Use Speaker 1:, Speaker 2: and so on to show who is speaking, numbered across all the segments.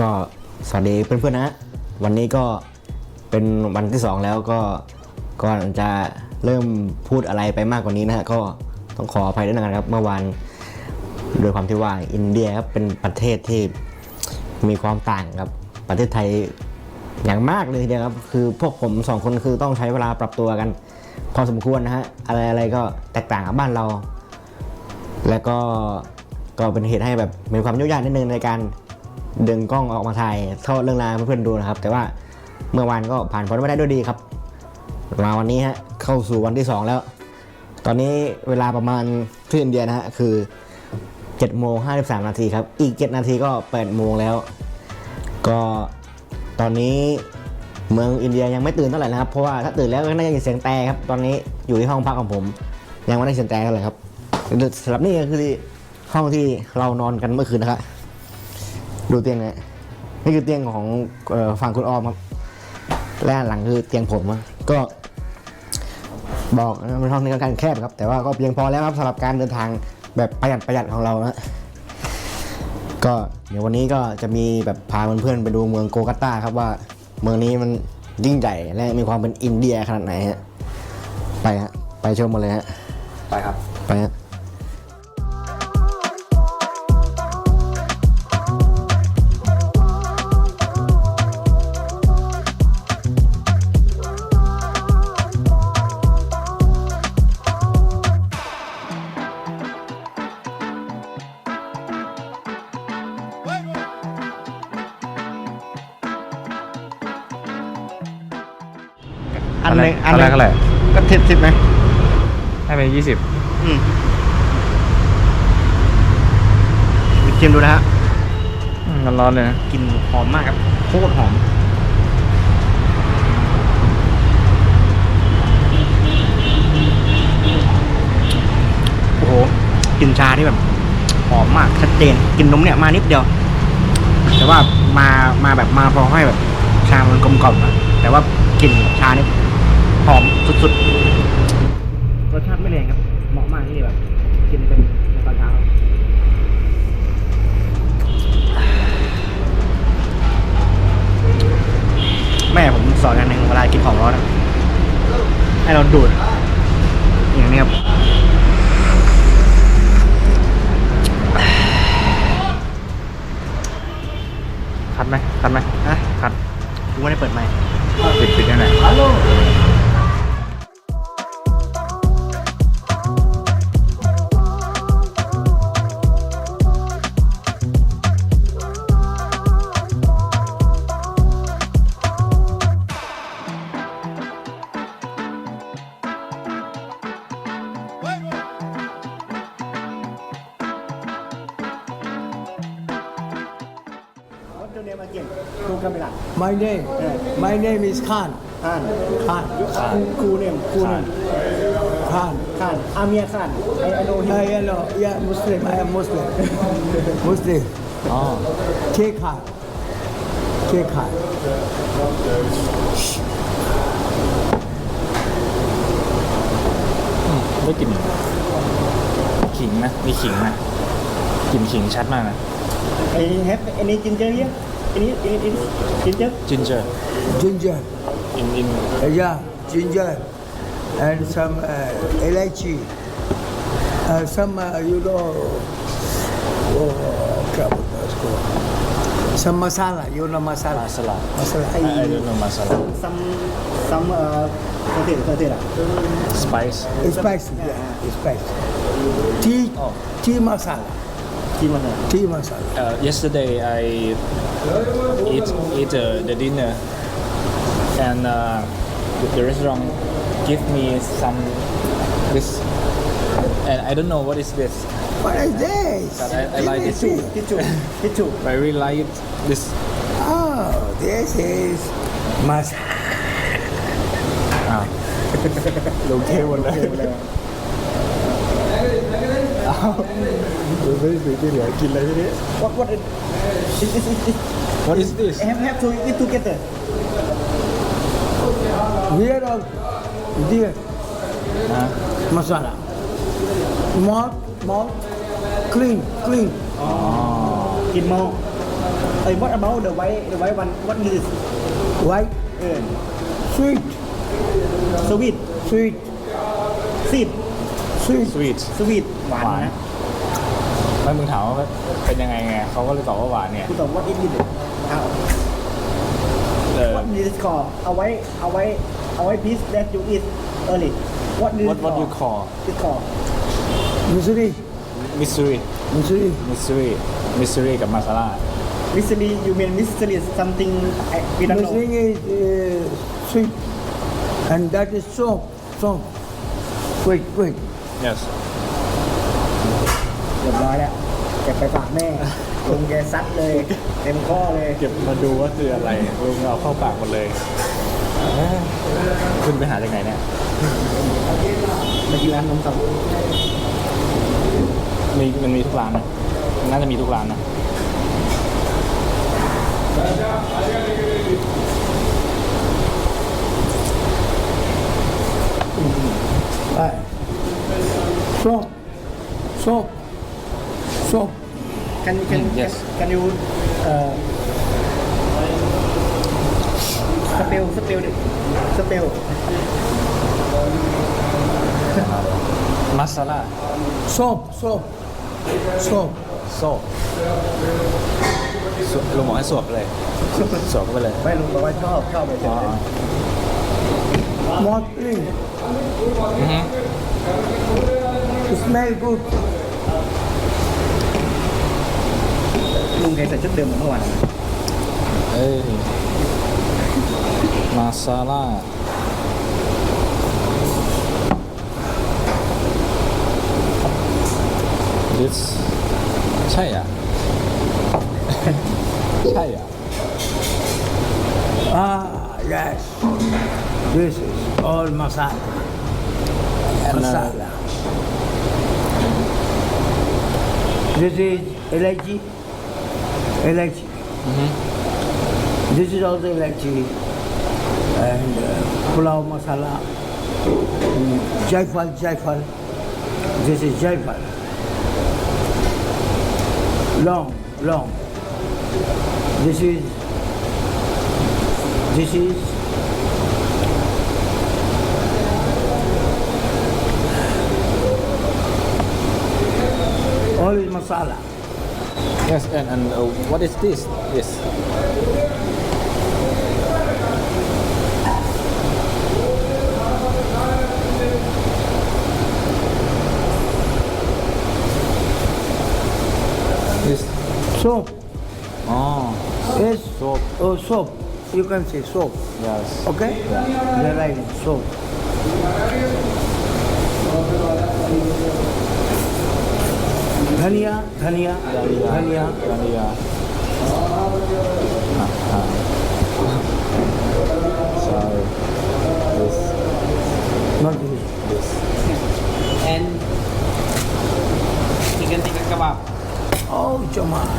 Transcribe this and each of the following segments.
Speaker 1: ก็สวัสดีเพื่อนๆนะฮะวันนี้ก็เป็นวันที่สองแล้วก็ก่อนจะเริ่มพูดอะไรไปมากกว่านี้นะฮะก็ต้องขออภัยด้วยนะครับ เมื่อวานโดยความที่ว่าอินเดียครับเป็นประเทศที่มีความต่างกับประเทศไทยอย่างมากเลยทีเดียวครับคือพวกผมสองคนคือต้องใช้เวลาปรับตัวกัน พอสมควรนะฮะอะไรอะไรก็แตกต่างกับบ้านเรา แล้วก็ก็เป็นเหตุให้แบบมีความยุ่งยากนิดนึงในการ ดึงกล้องออกมาถ่ายเท่าเรื่องราวให้เพื่อนๆดูนะครับ แต่ว่าเมื่อวานก็ผ่านพ้นไปได้ด้วยดีครับ มาวันนี้ฮะเข้าสู่วันที่ 2 แล้ว ตอนนี้เวลาประมาณที่อินเดียนะฮะคือ7โมง53 นาทีครับ อีก 7 นาทีก็8โมงแล้ว ก็ตอนนี้เมืองอินเดียยังไม่ตื่นเท่าไหร่นะครับ เพราะว่าถ้าตื่นแล้วก็น่าจะยินเสียงแต่ครับ ตอนนี้อยู่ที่ห้องพักของผม ยังไม่ได้เสียงแต่เท่าไหร่ครับสำหรับนี่ก็คือห้องที่เรานอนกันเมื่อคืนนะครับ ดูเตียงนะนี่คือเตียงของเอ่อฝั่งคุณออมครับและอันหลังคือเตียงผมอะก็ บอกนะเป็นห้องในการแคบครับ แต่ว่าก็เพียงพอแล้วครับสำหรับการเดินทางแบบประหยัดประหยัดของเรานะก็เดี๋ยววันนี้ก็จะมีแบบพาเพื่อนๆไปดูเมืองโกกัตตาครับว่าเมืองนี้มันยิ่งใหญ่และมีความเป็นอินเดียขนาดไหนฮะไปฮะไปชมมาเลยฮะ
Speaker 2: ไปครับ
Speaker 1: ไปฮะ
Speaker 2: อันแรกอันแรกเท่าไหร่
Speaker 1: ก็ทิปทิปไหม
Speaker 2: ให้ไปยี่สิบ
Speaker 1: อืมชิมดูนะฮะ
Speaker 2: มันร้อนเลยนะ
Speaker 1: กลิ่นหอมมากครับ โคตรหอม โอ้โหกลิ่นชาที่แบบ หอมมากชัดเจนกลิ่นนมเนี่ยมานิดเดียว แต่ว่ามามาแบบมาพอให้แบบชามันกลมกล่อมอะแต่ว่ากลิ่นชานี่หอม สุดๆรสชาติไม่แรงครับ เหมาะมากที่แบบ กินเป็นในตอนเช้าแม่ผมสอนอย่างหนึ่งเวลากินของร้อนอะให้เราดูด
Speaker 3: name is Khan.
Speaker 1: ข้าน
Speaker 3: Khan.
Speaker 1: ครูเนี่ยครูเนี่ย
Speaker 3: Khan.
Speaker 1: ข้านอาเมียข้านไอไอโนฮิ
Speaker 3: Yeah, yeah, no, yeah, Muslim. I am Muslim. Muslim.
Speaker 2: อ๋อ
Speaker 3: K Khan. K Khan.
Speaker 2: ได้กลิ่นขิงนะมีขิงนะกลิ่นขิงชัดมากนะ
Speaker 1: ไอแฮป
Speaker 2: in, in, in
Speaker 3: Ginger.
Speaker 2: Ginger. In, in.
Speaker 3: Uh, yeah, ginger. And some uh. Uh, some, uh, you know, oh, some masala. You know masala? Masala.
Speaker 2: masala.
Speaker 3: I,
Speaker 1: I don't know
Speaker 2: masala. Some, some, uh,
Speaker 3: Spice. Spice, yeah, spice. Tea,
Speaker 2: oh.
Speaker 3: tea masala.
Speaker 1: ที่มันเนี่ย
Speaker 3: Tea masala.
Speaker 2: uh, yesterday I eat eat uh, the dinner and uh, the, the restaurant give me some this and I don't know what is this
Speaker 3: What is this?
Speaker 2: But I- I like
Speaker 3: Give me
Speaker 2: it.
Speaker 3: tea.
Speaker 1: ทิชชูทิชชู
Speaker 2: but I really like it this
Speaker 3: Oh, this is masala.
Speaker 2: อ้าวลงเทหมดเลย อ้าวดูไม่สีที่เหลือกินอะไรทีนี้
Speaker 1: what what is is is is
Speaker 2: What is this
Speaker 1: have have to eat together
Speaker 3: Here of dear
Speaker 2: นะ
Speaker 3: masala. Mouth, mouth, clean, clean.
Speaker 1: กินเมา
Speaker 4: เอ้ย what about the white the white one what is
Speaker 3: White,
Speaker 4: เออ
Speaker 3: sweet,
Speaker 4: sweet
Speaker 3: sweet,
Speaker 4: sweet
Speaker 3: sweet.
Speaker 2: sweet
Speaker 4: sweet หวาน
Speaker 2: หวาน
Speaker 4: นะ
Speaker 2: ไม่มึงถามว่าเป็นยังไงไงเขาก็เลยตอบว่าหวานเนี่ย
Speaker 4: คุณตอบ what is it เอา
Speaker 2: เออ
Speaker 4: what is it called เอาไว้เอาไว้เอาไว้ piece that you eat early what is
Speaker 2: what what you call
Speaker 4: it called
Speaker 3: Missouri,
Speaker 2: mystery
Speaker 3: Missouri.
Speaker 2: mystery mystery กับมาซาร่า
Speaker 4: mystery you mean mystery is something I, we don't know
Speaker 3: Missouri is uh, sweet, and that is soap, soap. Wait, wait.
Speaker 2: Yes
Speaker 4: เรียบร้อยแล้วเก็บไปฝากแม่ลุงแกซัดเลย เต็มข้อเลย
Speaker 2: เก็บมาดูว่าคืออะไรลุงเอาเข้าปากหมดเลยเอ้ยคุณไปหาจากไหนเนี่ย
Speaker 4: มากินร้านนมสด
Speaker 2: มีมันมีทุกร้านนะน่าจะมีทุกร้านนะ
Speaker 3: Soap, soap, soap.
Speaker 4: can can
Speaker 2: Mm, yes.
Speaker 4: can you เอ่อสเปลสเปลดิสเปล
Speaker 2: มาซาร่า
Speaker 3: Soap, soap, soap.
Speaker 2: โซ่สวลุงบอกให้สวบไปเลยสวบเข้าไปเลย
Speaker 4: ไม่ลุงบอกว่าชอบชอบไปเฉ
Speaker 2: อ๋อย
Speaker 3: More clean.
Speaker 2: อือฮึ
Speaker 3: smell good
Speaker 2: Yung guys, at yung mo ano? Hey. Masala. This chaya. à?
Speaker 3: Ah, yes. This is all masala.
Speaker 2: And, uh,
Speaker 3: masala. This is elaichi. Elaichi. This is also elaichi. And uh, pulao masala. Jaifal, jaifal. This is jaifal. Long, long. This is this is masala.
Speaker 2: yes and and uh, what is this yes this
Speaker 3: Soap.
Speaker 2: Oh,
Speaker 3: Yes.
Speaker 2: Soap.
Speaker 3: Oh, soap. You can say soap.
Speaker 2: yes
Speaker 3: Okay? The right soap. Dhania, dhania, dhania.
Speaker 2: กาลียาอะอะ sorry this
Speaker 3: Not this.
Speaker 2: this
Speaker 4: and chicken tikka kebab
Speaker 3: Oh, Jamal.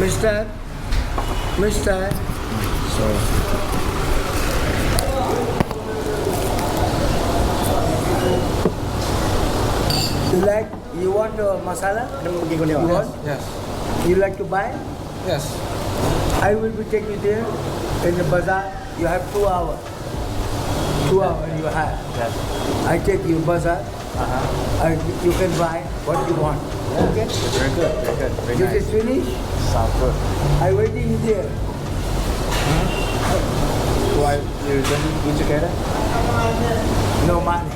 Speaker 3: Mister, Mister,
Speaker 2: sorry
Speaker 3: want masala? You want?
Speaker 2: Yes.
Speaker 3: You like to buy?
Speaker 2: Yes.
Speaker 3: I will be taking you there in the bazaar. You have two hours. Two hours you have.
Speaker 2: Yes.
Speaker 3: I take you bazaar.
Speaker 2: Uh-huh.
Speaker 3: I, you can buy what you want. Okay?
Speaker 2: Very good. Very good. Very
Speaker 3: you
Speaker 2: nice.
Speaker 3: finish.
Speaker 2: Sounds good.
Speaker 3: I waiting there. Hmm?
Speaker 2: Why you didn't eat together?
Speaker 3: No money.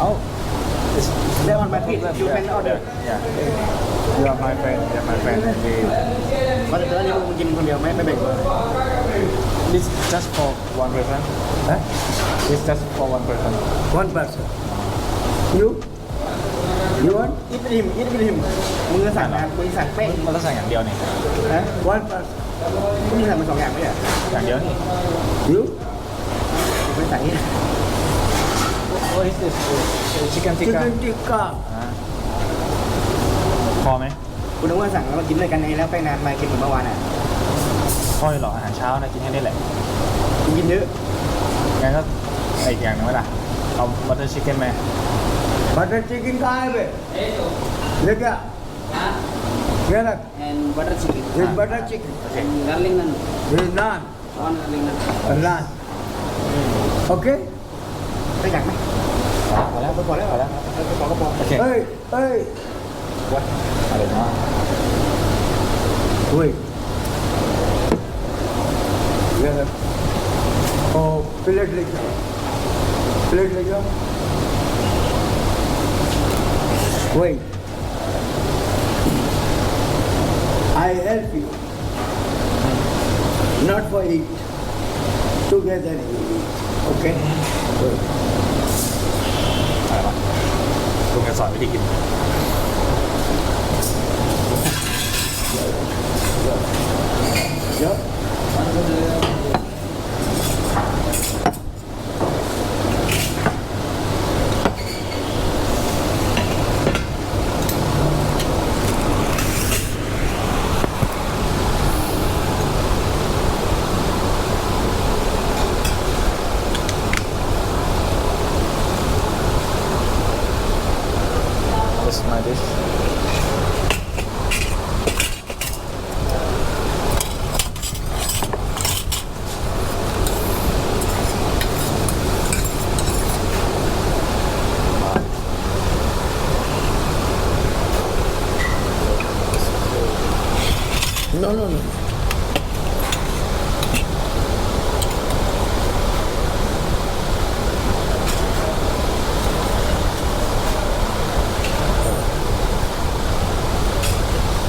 Speaker 2: Oh.
Speaker 4: That one my feet you can order
Speaker 2: yeah you are my friend you are my friend and we
Speaker 4: ว่าแต่ตอนนี้มึงกินคนเดียวไหมไม่แบ่งเลย
Speaker 2: this just for one person
Speaker 3: Huh?
Speaker 2: this just for one person
Speaker 3: One person. You? You want?
Speaker 4: อีทไปทิมอีทไปทิมมึงจะสั่งนะมึงสั่งเป๊ะ
Speaker 2: มันต้องสั่งอย่างเดียวนี่
Speaker 4: ฮะ
Speaker 3: One person.
Speaker 4: มึงสั่งมาสองอย่างไม่ใช่เหรอ
Speaker 2: อย่างเดียวนี่
Speaker 3: You?
Speaker 4: มึงไม่สั่งนี่
Speaker 2: what is this chicken tikka
Speaker 3: Chicken tikka.
Speaker 2: พอไหม
Speaker 4: คุณนึกว่าสั่งแล้วมากินด้วยกันไงแล้วไปนานมากินเหมือนเมื่อวานอ่ะ
Speaker 2: พออยู่หรอกอาหารเช้านะกินแค่นี้แหละ
Speaker 4: มึงกินเยอะ
Speaker 2: งั้นก็อีกอย่างหนึงไหมล่ะ เอาบัตเตอร์ชิคเก้นไหม
Speaker 3: Butter chicken कहाँ है बे? लेके आ Kerak.
Speaker 5: and butter chicken.
Speaker 3: With butter chicken.
Speaker 5: And garlic naan.
Speaker 3: With naan.
Speaker 5: One garlic naan.
Speaker 3: Naan. Okay?
Speaker 4: ได้อยากไหม
Speaker 2: พอแล้วพอแล้วพอแล้วพอแล้วพอโอเค
Speaker 3: Hey, hey.
Speaker 2: อะไรเนาะ
Speaker 3: Wait. Kerak. Oh, plate like that. Plate like that. Wait. I help you. Not for eat. Together you eat. Okay? Wait.
Speaker 2: อะไรวะลุงจะสอนวิธีกินเยอะ
Speaker 3: no, no, no.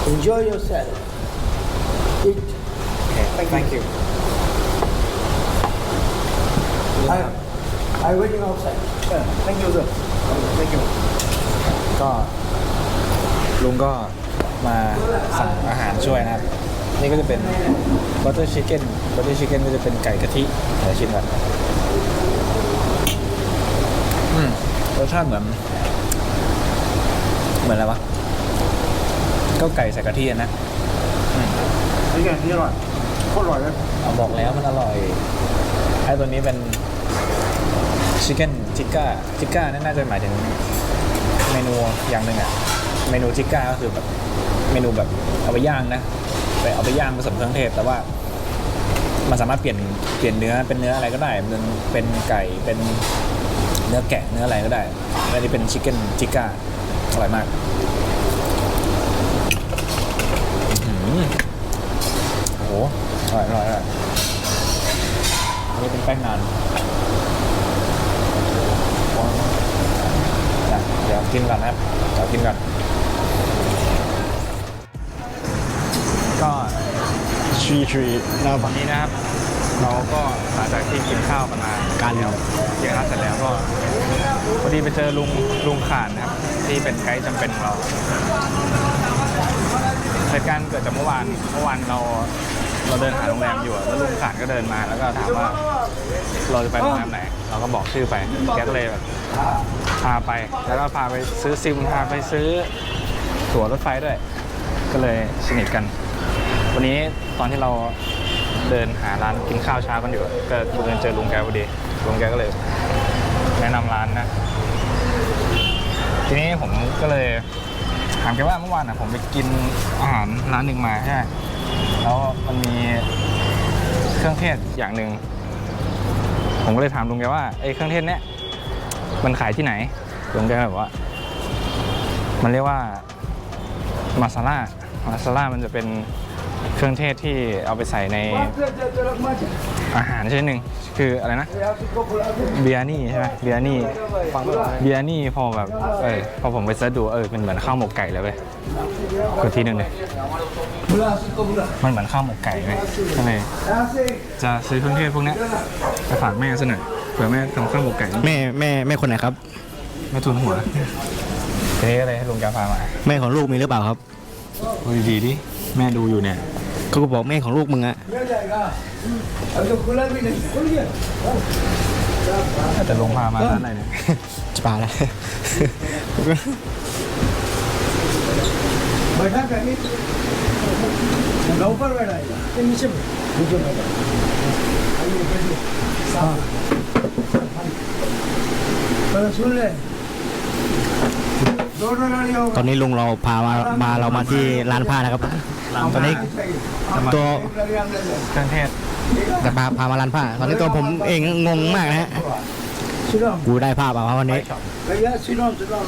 Speaker 3: Enjoy yourself. Eat.
Speaker 2: Okay, thank, you.
Speaker 3: I, I'm waiting outside.
Speaker 4: Yeah, thank you, sir. Thank you.
Speaker 2: 자, 롱가 มาสั่งอาหารช่วยนะครับ นี่ก็จะเป็น butter chicken butter chicken ก็จะเป็นไก่กะทิเดี๋ยวชิมก่อนอืมรสชาติเหมือน เหมือนอะไรวะก็ไก่ใส่กะทิอะนะ
Speaker 4: นี่ไงนี่อร่อยโคตรอร่อยเลย
Speaker 2: เอาบอกแล้วมันอร่อยไอ้ตัวนี้เป็นชิคเก้นจิก้าจิก้านี่น่าจะหมายถึงเมนูอย่างหนึ่งอะ เมนูจิก้าก็คือแบบเมนูแบบเอาไปย่างนะไปเอาไปย่างผสมเครื่องเทศ แต่ว่า มันสามารถเปลี่ยนเปลี่ยนเนื้อเป็นเนื้ออะไรก็ได้เป็นเป็นไก่เป็นเนื้อแกะเนื้ออะไรก็ได้อันนี้เป็นชิคเก้นจิก้าอร่อยมากโอ้โหอร่อยอร่อยอร่อยอันนี้เป็นแป้งนานเดี๋ยวกินก่อนนะครับเดี๋ยวกินก่อน ทรีทรีนะครับตอนนี้นะครับ เราก็หลังจากที่กินข้าวกันมาการแล้วกินข้าวเสร็จแล้วก็พอดีไปเจอลุงลุงขานนะครับ ที่เป็นไกด์จำเป็นของเราเหตุการณ์เกิดจากเมื่อวานเมื่อวานเราเราเดินหาโรงแรมอยู่อะแล้วลุงขานก็เดินมาแล้วก็ถามว่าเราจะไปโรงแรมไหน เราก็บอกชื่อไปแกก็เลยแบบพาไป แล้วก็พาไปซื้อซิมพาไปซื้อตั๋วรถไฟด้วย ก็เลยสนิทกัน วันนี้ตอนที่เราเดินหาร้านกินข้าวเช้ากันอยู่ก็เดินเจอลุงแกพอดีลุงแกก็เลย แนะนำร้านนะ ทีนี้ผมก็เลยถามแกว่าเมื่อวานอะผมไปกินอาหารร้านหนึ่งมาใช่ไหมแล้วมันมีเครื่องเทศอย่างหนึ่งผมก็เลยถามลุงแกว่าไอ้เครื่องเทศเนี้ยมันขายที่ไหนลุงแกบอกว่า มันเรียกว่ามาซาล่ามาซาล่ามันจะเป็น เครื่องเทศที่เอาไปใส่ในอาหารชนิดหนึ่งคืออะไรนะ เบียนี่ใช่ไหมเบียนี่ฟังเบียนี่พอแบบเออพอผมไปเสิร์ชดูเออเป็นเหมือนข้าวหมกไก่เลยเว้ยกดทีหนึ่งเลยมันเหมือนข้าวหมกไก่เลยก็เลยจะซื้อเครื่องเทศพวกเนี้ยไปฝากแม่ซะหน่อยเผื่อแม่ทำข้าวหมกไก่
Speaker 1: แม่แม่แม่คนไหนครับ
Speaker 2: แม่ทุนหัวทีนี้ก็เลยให้ลุงแกพามา
Speaker 1: แม่ของลูกมีหรือเปล่าครับ
Speaker 2: ดูดีๆดิ แม่ดูอยู่เนี่ย
Speaker 1: เขาก็บอกแม่ของลูกมึงอะ
Speaker 3: अब तो खुला भी नहीं खुल गया
Speaker 2: แต่ลุงพามาร้านอะไรเนี่ย
Speaker 1: จะปาแล้ว
Speaker 3: बैठा कहीं ना ऊपर बैठा है नीचे नीचे बैठा आइए बैठिए हाँ पहले सुन ले
Speaker 1: ตอนนี้ลุงเราพามามาเรามาที่ร้านผ้านะครับ ตอนนี้ตัว
Speaker 2: เครื่องเทศ
Speaker 1: จะพาพามาร้านผ้าตอนนี้ตัวผมเองงงมากนะฮะ
Speaker 3: Sit down.
Speaker 1: กูได้ผ้ามาวันนี้
Speaker 3: Yeah, sit down, sit down,